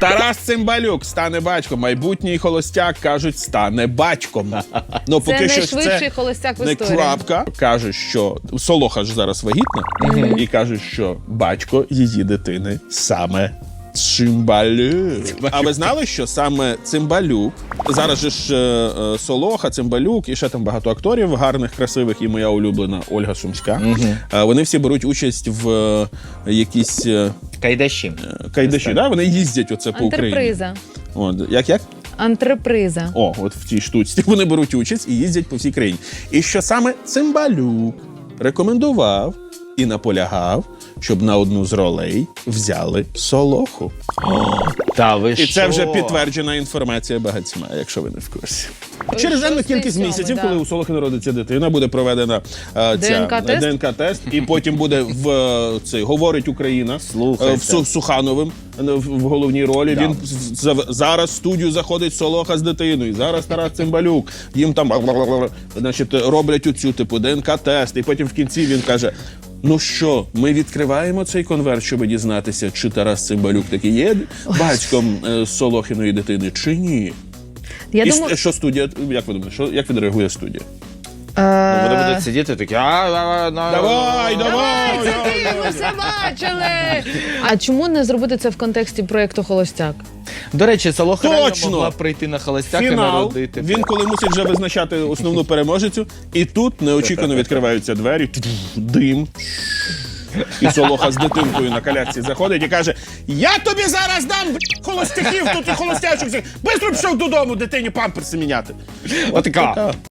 Тарас Цимбалюк стане батьком. Майбутній холостяк кажуть, стане батьком. Ну Це найшвидший холостяк в не історії. крапка. Кажуть, що Солоха ж зараз вагітна, і кажуть, що батько її дитини саме. Цимбалюк. А ви знали, що саме Цимбалюк, зараз же ж е, е, Солоха, Цимбалюк і ще там багато акторів гарних, красивих, і моя улюблена Ольга Сумська. Е, Вони всі беруть участь в е, якісь е, Кайдаші. кайдаші, да? вони їздять оце по Україні. Антреприза. От, як як? Антреприза. О, от в тій штуці вони беруть участь і їздять по всій країні. І що саме Цимбалюк рекомендував і наполягав, щоб на одну з ролей взяли солоху. Та ви І що? це вже підтверджена інформація багатьма, якщо ви не в курсі. Через енну кількість місяців, да. коли у Солохи народиться дитина, буде проведена е, ця ДНК-тест? ДНК-тест, і потім буде в е, цей говорить Україна Слухайте. е, в Су- Сухановим е, в, в головній ролі. Він з- з- зараз в студію заходить Солоха з дитиною. Зараз Тарас Цимбалюк. Їм там значить, роблять оцю типу ДНК-тест, і потім в кінці він каже. Ну що, ми відкриваємо цей конверт, щоб дізнатися, чи Тарас Цимбалюк таки є батьком е, Солохиної дитини, чи ні. Я І думаю, ст- що студія, як ви думаєте, що, як відреагує студія? Вони е, будуть сидіти такі. «А, а, на- Давай, давай! це ти, ми все бачили. А чому не зробити це в контексті проєкту Холостяк? До речі, реально Точно! могла прийти на холостяк і Фінал. народити. Він коли мусить вже визначати основну переможецю, і тут неочікувано відкриваються двері, дим. І Солоха з дитинкою на колясці заходить і каже: Я тобі зараз дам б**, холостяків, тут і холостячок. Бистро пішов додому дитині памперси міняти. Отака.